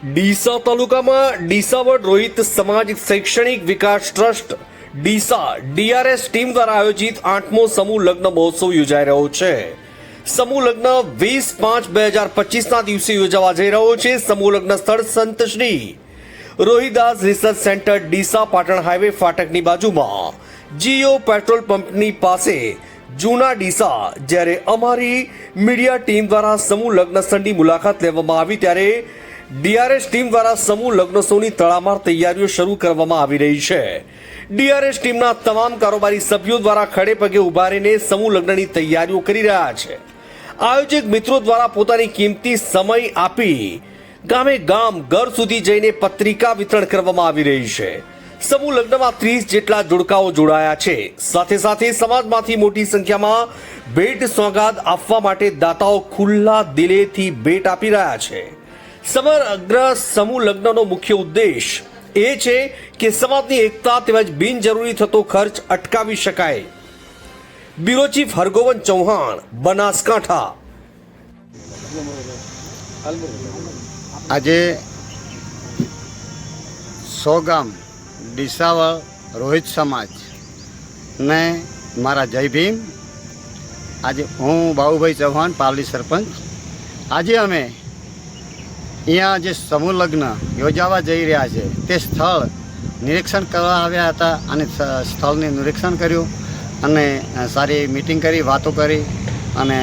ડીસા તાલુકામાં ડીસાવડ રોહિત સમાજ શૈક્ષણિક વિકાસ ટ્રસ્ટ ડીસા ડીઆરએસ ટીમ દ્વારા આયોજિત આઠમો સમૂહ લગ્ન મહોત્સવ યોજાઈ રહ્યો છે. સમૂહ લગ્ન વીસ પાંચ બે હજાર પચીસના દિવસે યોજાવા જઈ રહ્યો છે. સમૂહ લગ્ન સ્થળ Sant Shri Rohidas research centre Deesa Patan highway ફાટકની બાજુમાં જીઓ પેટ્રોલ પંપની પાસે જૂના ડીસા જ્યારે અમારી મીડિયા ટીમ દ્વારા સમૂહ લગ્ન સ્થળની મુલાકાત લેવામાં આવી ત્યારે ડીઆરએસ ટીમ દ્વારા સમૂહ લગ્નોત્સવની તડામાર તૈયારીઓ શરૂ કરવામાં આવી રહી છે. ડીઆરએસ ટીમના તમામ કારોબારી સભ્યો દ્વારા ખડે પગે ઊભા રહીને સમૂહ લગ્નની તૈયારીઓ કરી રહ્યા છે. આયોજક મિત્રો દ્વારા પોતાની કિંમતી સમય આપી ગામે ગામ ઘર સુધી જઈને પત્રિકા વિતરણ કરવામાં આવી રહી છે. સમૂહ લગ્નમાં ત્રીસ જેટલા જોડકાઓ જોડાયા છે. સાથે સાથે સમાજમાંથી મોટી સંખ્યામાં ભેટ સોગાદ આપવા માટે દાતાઓ ખુલ્લા દિલેથી ભેટ આપી રહ્યા છે. સમગ્ર સમૂહ લગ્નનો મુખ્ય ઉદ્દેશ એ છે કે સમાજની એકતા તેમજ બિનજરૂરી થતો ખર્ચ અટકાવી શકાય. Bureau chief Hargovan Chauhan, Banaskantha. આજે સોગામ ડીસાવળ રોહિત સમાજ ને મારા જય ભીમ. આજે હું બાબુભાઈ ચૌહાણ પારલી સરપંચ. આજે અમે અહીંયા જે સમૂહ લગ્ન યોજાવા જઈ રહ્યા છે, તે સ્થળ નિરીક્ષણ કરવા આવ્યા હતા અને સ્થળનું નિરીક્ષણ કર્યું અને સારી મિટિંગ કરી, વાતો કરી અને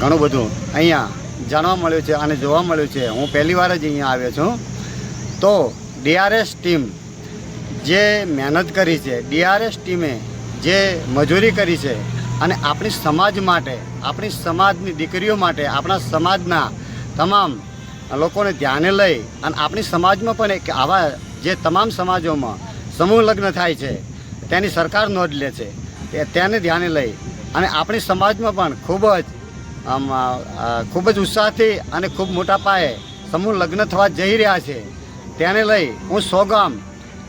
ઘણું બધું અહીંયા જાણવા મળ્યું છે અને જોવા મળ્યું છે. હું પહેલી વાર જ અહીંયા આવ્યો છું. તો ડીઆરએસ ટીમ જે મહેનત કરી છે ડીઆરએસ ટીમે જે મજૂરી કરી છે અને આપણી સમાજ માટે, આપણી સમાજની દીકરીઓ માટે, આપણા સમાજના તમામ લોકોને ધ્યાને લઈ અને આપણી સમાજમાં પણ એક આવા જે તમામ સમાજોમાં સમૂહ લગ્ન થાય છે, તેની સરકાર નોંધ લે છે તેને ધ્યાને લઈ અને આપણી સમાજમાં પણ ખૂબ જ, આમ ખૂબ જ ઉત્સાહથી અને ખૂબ મોટા પાયે સમૂહ લગ્ન થવા જઈ રહ્યા છે. તેને લઈ હું સોગામ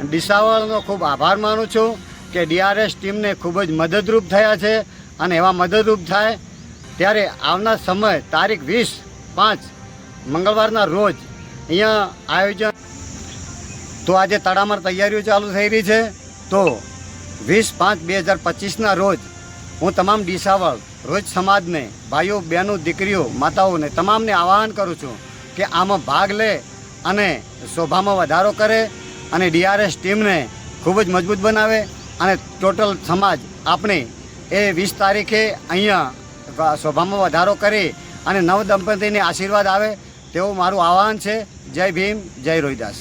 ડીસાવળનો ખૂબ આભાર માનું છું કે ડીઆરએસ ટીમને ખૂબ જ મદદરૂપ થયા છે અને એવા મદદરૂપ થાય ત્યારે આવનાર સમય તારીખ વીસ પાંચ મંગળવારના રોજ અહીંયા આયોજન તો આજે તડામાર તૈયારીઓ ચાલુ થઈ રહી છે. તો વીસ પાંચ બે હજાર પચીસના રોજ હું તમામ ડીસાવળ, રોજ સમાજને, ભાઈઓ, બહેનો, દીકરીઓ, માતાઓને તમામને આવાહન કરું છું કે આમાં ભાગ લે અને શોભામાં વધારો કરે અને ડીઆરએસ ટીમને ખૂબ જ મજબૂત બનાવે અને ટોટલ સમાજ આપણે એ વીસ તારીખે અહીંયા શોભામાં વધારો કરી અને નવ દંપતીને આશીર્વાદ આવે તેવું મારું આહવાન છે. જય ભીમ જય રોહિદાસ.